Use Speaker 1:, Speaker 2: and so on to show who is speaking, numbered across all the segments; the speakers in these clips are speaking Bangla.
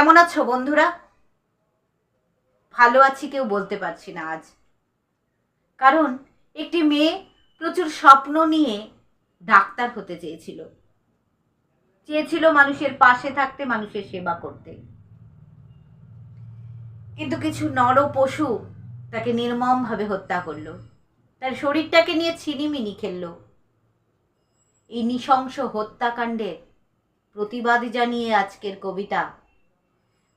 Speaker 1: কেমন আছো বন্ধুরা? ভালো আছি, কেউ বলতে পারছি না আজ। কারণ একটি মেয়ে প্রচুর স্বপ্ন নিয়ে ডাক্তার হতে চেয়েছিল। চেয়েছিল মানুষের পাশে থাকতে, মানুষের সেবা করতে। কিন্তু কিছু নর পশু তাকে নির্মমভাবে হত্যা করল। তার শরীরটাকে নিয়ে ছিনিমিনি খেললো। এই নৃশংস হত্যাকাণ্ডের প্রতিবাদ জানিয়ে আজকের কবিতা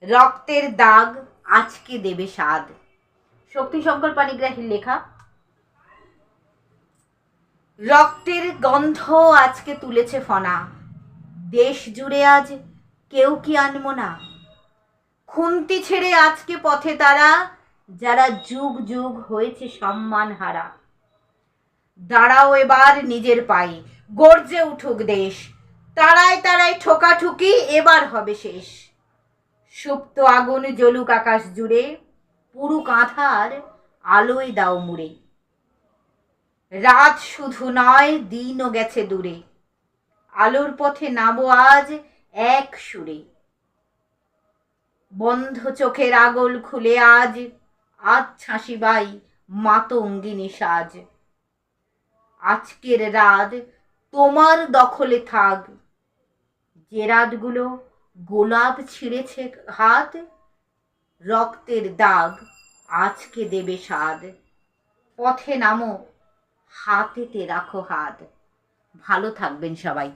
Speaker 1: রক্তের দাগ আজকে দেবে স্বাদ। শক্তিশঙ্কর পানিগ্রাহীর লেখা। রক্তের গন্ধ আজকে তুলেছে ফনা। দেশ জুড়ে আজ কেউ কি আনব না। খুন্তি ছেড়ে আজকে পথে তারা, যারা যুগ যুগ হয়েছে সম্মান হারা। দাঁড়াও এবার নিজের পায়ে, গর্জে উঠুক দেশ। তারায় তারায় ঠোকাঠুকি এবার হবে শেষ। সুপ্ত আগুন জ্বলুক আকাশ জুড়ে পুরু কাঁথার আলোয় দাও মুড়ে। রাত শুধু নয়, দিনও গেছে দূরে। আলোর পথে নামো আজ এক সুরে। বন্ধ চোখের আগল খুলে আজ আজ ছাঁসি ছাঁসিবাই মাতঙ্গিনী সাজ। আজকের রাত তোমার দখলে থাক। যে রাতগুলো গোলাপ ছিঁড়েছে হাত, রক্তের দাগ আজকে দেবে স্বাদ। পথে নামো, হাতেতে রাখো হাত। ভালো থাকবেন সবাই।